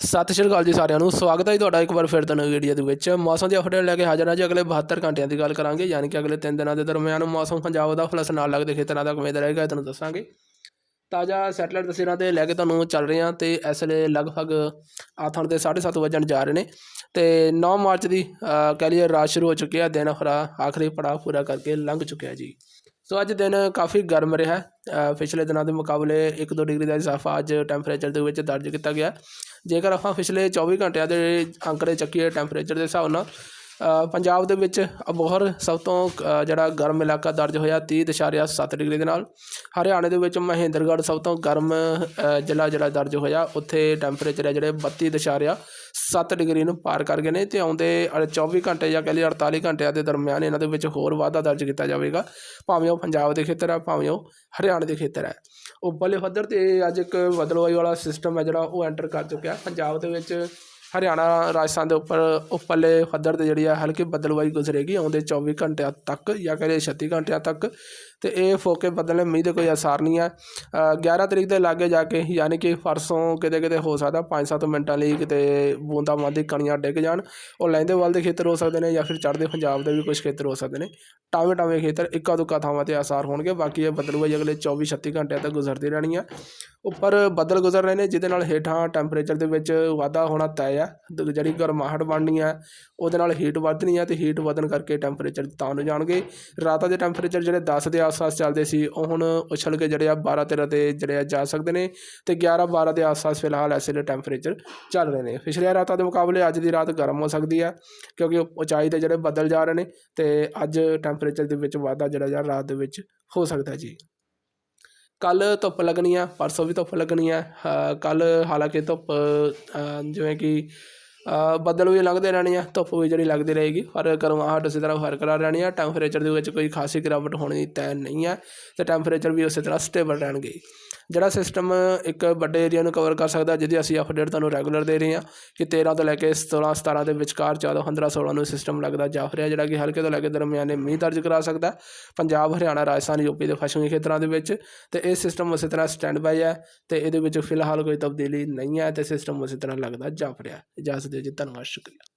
ਸਤਿ ਸ਼੍ਰੀ ਅਕਾਲ ਜੀ ਸਾਰਿਆਂ ਨੂੰ। ਸਵਾਗਤ ਹੈ ਜੀ ਤੁਹਾਡਾ ਇੱਕ ਵਾਰ ਫਿਰ ਤੋਂ ਨਵੀਂ ਵੀਡੀਓ ਦੇ ਵਿੱਚ। ਮੌਸਮ ਦੀ ਅਪਡੇਟ ਲੈ ਕੇ ਹਾਜ਼ਰ ਹਾਂ ਜੀ। ਅਗਲੇ 72 ਘੰਟਿਆਂ ਦੀ ਗੱਲ ਕਰਾਂਗੇ। ਯਾਨੀ ਕਿ ਅਗਲੇ 3 ਦਿਨਾਂ ਦੇ ਦਰਮਿਆਨ ਮੌਸਮ ਪੰਜਾਬ ਦਾ ਫਲਸ ਨਾਲ ਲੱਗਦੇ ਖੇਤਰਾਂ ਦਾ ਕਿਵੇਂ ਦਾ ਰਹੇਗਾ ਇਹ ਤੁਹਾਨੂੰ ਦੱਸਾਂਗੇ। ਤਾਜ਼ਾ ਸੈਟਲਾਈਟ ਤਸਵੀਰਾਂ ਤੇ ਲੈ ਕੇ ਤੁਹਾਨੂੰ ਚੱਲ ਰਹੇ ਹਾਂ ਤੇ ਇਸ ਵੇਲੇ ਲਗਭਗ ਆਥਣ ਦੇ 7:30 ਵਜਣ ਜਾ ਰਹੇ ਨੇ। ਤੇ 9 ਮਾਰਚ ਦੀ ਅ, ਕਹਿ ਲਈਏ ਰਾਤ ਸ਼ੁਰੂ ਹੋ ਚੁੱਕੀ ਹੈ। ਦਿਨ ਹਰਾ ਆਖਰੀ ਪੜਾਅ ਪੂਰਾ ਕਰਕੇ ਲੰਘ ਚੁੱਕਿਆ ਜੀ। ਸੋ ਅੱਜ ਦਿਨ ਕਾਫੀ ਗਰਮ ਰਿਹਾ। ਪਿਛਲੇ ਦਿਨਾਂ ਦੇ ਮੁਕਾਬਲੇ 1-2 ਡਿਗਰੀ ਦਾ ਇਜ਼ਾਫਾ ਅੱਜ ਟੈਂਪਰੇਚਰ ਦੇ ਵਿੱਚ ਦਰਜ ਕੀਤਾ ਗਿਆ। ਜੇਕਰ ਆਪਾਂ ਪਿਛਲੇ 24 ਘੰਟਿਆਂ ਦੇ ਅੰਕੜੇ ਚੱਕੀਏ ਟੈਂਪਰੇਚਰ ਦੇ ਹਿਸਾਬ ਨਾਲ ਪੰਜਾਬ ਦੇ ਵਿੱਚ ਅਬੋਹਰ ਸਭ ਤੋਂ ਅ, ਜਿਹੜਾ ਗਰਮ ਇਲਾਕਾ ਦਰਜ ਹੋਇਆ 30.7 ਡਿਗਰੀ ਦੇ ਨਾਲ। ਹਰਿਆਣੇ ਦੇ ਵਿੱਚ ਮਹੇਂਦਰਗੜ੍ਹ ਸਭ ਤੋਂ ਗਰਮ ਜ਼ਿਲ੍ਹਾ ਜਿਹੜਾ ਦਰਜ ਹੋਇਆ ਉੱਥੇ ਟੈਂਪਰੇਚਰ ਹੈ ਜਿਹੜੇ 32.7 ਡਿਗਰੀ ਨੂੰ ਪਾਰ ਕਰ ਗਏ ਨੇ ਤੇ ਆਉਂਦੇ ਅ- 24 ਘੰਟੇ ਜਾਂ ਕਹਿ ਲਈਏ 48 ਘੰਟਿਆਂ ਦੇ ਦਰਮਿਆਨ ਇਹਨਾਂ ਦੇ ਵਿੱਚ ਹੋਰ ਵਾਧਾ ਦਰਜ ਕੀਤਾ ਜਾਵੇਗਾ। ਭਾਵੇਂ ਉਹ ਪੰਜਾਬ ਦੇ ਖੇਤਰ ਹੈ ਭਾਵੇਂ ਉਹ ਹਰਿਆਣੇ ਦੇ ਖੇਤਰ ਹੈ। ਉੱਪਰਲੇ ਪੱਧਰ ਤੇ ਅੱਜ ਇੱਕ ਬਦਲਵਾਈ ਵਾਲਾ ਸਿਸਟਮ ਹੈ ਜਿਹੜਾ ਉਹ ਐਂਟਰ ਕਰ ਚੁੱਕਿਆ। ਪੰਜਾਬ ਦੇ ਵਿੱਚ ਹਰਿਆਣਾ ਰਾਜਸਥਾਨ ਦੇ ਉੱਪਰ ਉੱਪਰਲੇ ਪੱਧਰ ਤੇ ਜਿਹੜੀ ਆ ਹਲਕੀ ਬਦਲਵਾਈ ਗੁਜ਼ਰੇਗੀ ਆਉਂਦੇ 24 ਘੰਟਿਆਂ ਤੱਕ ਜਾਂ ਕਹਿੰਦੇ 36 ਘੰਟਿਆਂ ਤੱਕ। ਤੇ ਇਹ ਫੋਕੇ ਬਦਲਣੇ ਮੀਂਹ ਦੇ ਕੋਈ ਅਸਾਰ ਨਹੀਂ ਹੈ। ਅ, 11 ਤਰੀਕ ਦੇ ਲਾਗੇ ਜਾ ਕੇ ਯਾਨੀ ਕਿ ਪਰਸੋਂ ਕਿਤੇ ਕਿਤੇ ਹੋ ਸਕਦਾ 5-7 ਮਿੰਟਾਂ ਲਈ ਕਿਤੇ ਬੂੰਦਾਬਾਂਦੀ ਕਣੀਆਂ ਡਿੱਗ ਜਾਣ। ਉਹ ਲਹਿੰਦੇ ਵੱਲ ਦੇ ਖੇਤਰ ਹੋ ਸਕਦੇ ਨੇ ਜਾਂ ਫਿਰ ਚੜ੍ਹਦੇ ਪੰਜਾਬ ਦੇ ਵੀ ਕੁਝ ਖੇਤਰ ਹੋ ਸਕਦੇ ਨੇ। ਟਾਵੇਂ ਟਾਵੇਂ ਖੇਤਰ ਇੱਕਾ ਦੁੱਕਾ ਥਾਵਾਂ ਤੇ ਅਸਾਰ ਹੋਣਗੇ। ਬਾਕੀ ਇਹ ਬਦਲੂਗਾ ਅਗਲੇ 24-36 ਘੰਟਿਆਂ ਤੱਕ ਗੁਜ਼ਰਦੀ ਰਹਿਣੀ ਆ। ਉੱਪਰ ਬੱਦਲ ਗੁਜ਼ਰ ਰਹੇ ਨੇ, ਜਿਹਦੇ ਨਾਲ ਹੇਠਾਂ ਟੈਂਪਰੇਚਰ ਦੇ ਵਿੱਚ ਵਾਧਾ ਹੋਣਾ ਤੈਅ ਆ। ਦ- ਜਿਹੜੀ ਗਰਮਾਹਟ ਬਣਨੀ ਆ, ਉਹਦੇ ਨਾਲ ਹੀਟ ਵੱਧਣੀ ਆ ਤੇ ਹੀਟ ਵਧਣ ਕਰਕੇ ਟੈਂਪਰੇਚਰ ਤਾਂ ਨੂੰ ਜਾਣਗੇ। ਰਾਤਾਂ ਦੇ ਟੈਂਪਰੇਚਰ ਜਿਹੜੇ 10 ਦੇ ਆਸ-ਪਾਸ ਚੱਲਦੇ ਸੀ, ਉਹ ਹੁਣ ਉਛਲ ਕੇ ਜਿਹੜੇ ਆ 12 13 ਤੇ ਜਿਹੜੇ ਆ ਜਾ ਸਕਦੇ ਨੇ ਤੇ 11 12 ਦੇ ਆਸ-ਪਾਸ ਫਿਲਹਾਲ ਐਸੇ ਦੇ ਟੈਂਪਰੇਚਰ ਚੱਲ ਰਹੇ ਨੇ। ਪਿਛਲੀਆਂ ਰਾਤਾਂ ਦੇ ਮੁਕਾਬਲੇ ਅੱਜ ਦੀ ਰਾਤ ਗਰਮ ਹੋ ਸਕਦੀ ਆ, ਕਿਉਂਕਿ ਉਚਾਈ ਤੇ ਜਿਹੜੇ ਬੱਦਲ ਜਾ ਰਹੇ ਨੇ ਤੇ ਅੱਜ ਟੈਂਪਰੇਚਰ ਦੇ ਵਿੱਚ ਵਾਧਾ ਜਿਹੜਾ ਜਾਂ ਰਾਤ ਦੇ ਵਿੱਚ ਹੋ ਸਕਦਾ ਜੀ। ਕੱਲ੍ਹ ਧੁੱਪ ਲੱਗਣੀ ਆ, ਪਰਸੋਂ ਵੀ ਧੁੱਪ ਲੱਗਣੀ ਆ। ਕੱਲ੍ਹ ਹਾਲਾਂਕਿ ਧੁੱਪ ਜਿਵੇਂ ਕਿ ਬੱਦਲ ਵੀ ਲੰਘਦੇ ਰਹਿਣੇ ਆ, ਧੁੱਪ ਵੀ ਜਿਹੜੀ ਲੱਗਦੀ ਰਹੇਗੀ। ਪਰ ਗਰਮਾਹਟ ਉਸੇ ਤਰ੍ਹਾਂ ਬਰਕਰਾਰ ਰਹਿਣੀ ਆ ਟੈਂਪਰੇਚਰ ਦੇ ਵਿੱਚ ਕੋਈ ਖਾਸੀ ਗਿਰਾਵਟ ਹੋਣੀ ਤੈਅ ਨਹੀਂ ਆ ਤੇ ਟੈਂਪਰੇਚਰ ਵੀ ਉਸੇ ਤਰ੍ਹਾਂ ਸਟੇਬਲ ਰਹਿਣਗੇ। ਜਿਹੜਾ ਸਿਸਟਮ ਇੱਕ ਵੱਡੇ ਏਰੀਆ ਨੂੰ ਕਵਰ ਕਰ ਸਕਦਾ, ਜਿਹਦੀ ਅਸੀਂ ਅਪਡੇਟ ਤੁਹਾਨੂੰ ਰੈਗੂਲਰ ਦੇ ਰਹੇ ਹਾਂ, ਕਿ 13 ਤੋਂ ਲੈ ਕੇ 16 17 ਦੇ ਵਿਚਕਾਰ 14 15 16 ਨੂੰ ਸਿਸਟਮ ਲੱਗਦਾ ਜਾ ਰਿਹਾ, ਜਿਹੜਾ ਕਿ ਹਲਕੇ ਤੋਂ ਲੈ ਕੇ ਦਰਮਿਆਨੇ ਮੀਂਹ ਦਰਜ ਕਰਾ ਸਕਦਾ ਪੰਜਾਬ, ਹਰਿਆਣਾ, ਰਾਜਸਥਾਨ ਯੂਪੀ ਦੇ ਪੱਛਮੀ ਖੇਤਰਾਂ ਦੇ ਵਿੱਚ ਤੇ ਇਹ ਸਿਸਟਮ ਉਸੇ ਤਰ੍ਹਾਂ ਸਟੈਂਡ ਬਾਈ ਹੈ ਤੇ ਇਹਦੇ ਵਿੱਚ ਫਿਲਹਾਲ ਕੋਈ ਤਬਦੀਲੀ ਨਹੀਂ ਹੈ ਤੇ ਸਿਸਟਮ ਉਸੇ ਤਰ੍ਹਾਂ ਲੱਗਦਾ ਜਾ ਰਿਹਾ ਇਜਾਜ਼ਤ ਦਿਓ ਜੀ, ਧੰਨਵਾਦ, ਸ਼ੁਕਰੀਆ।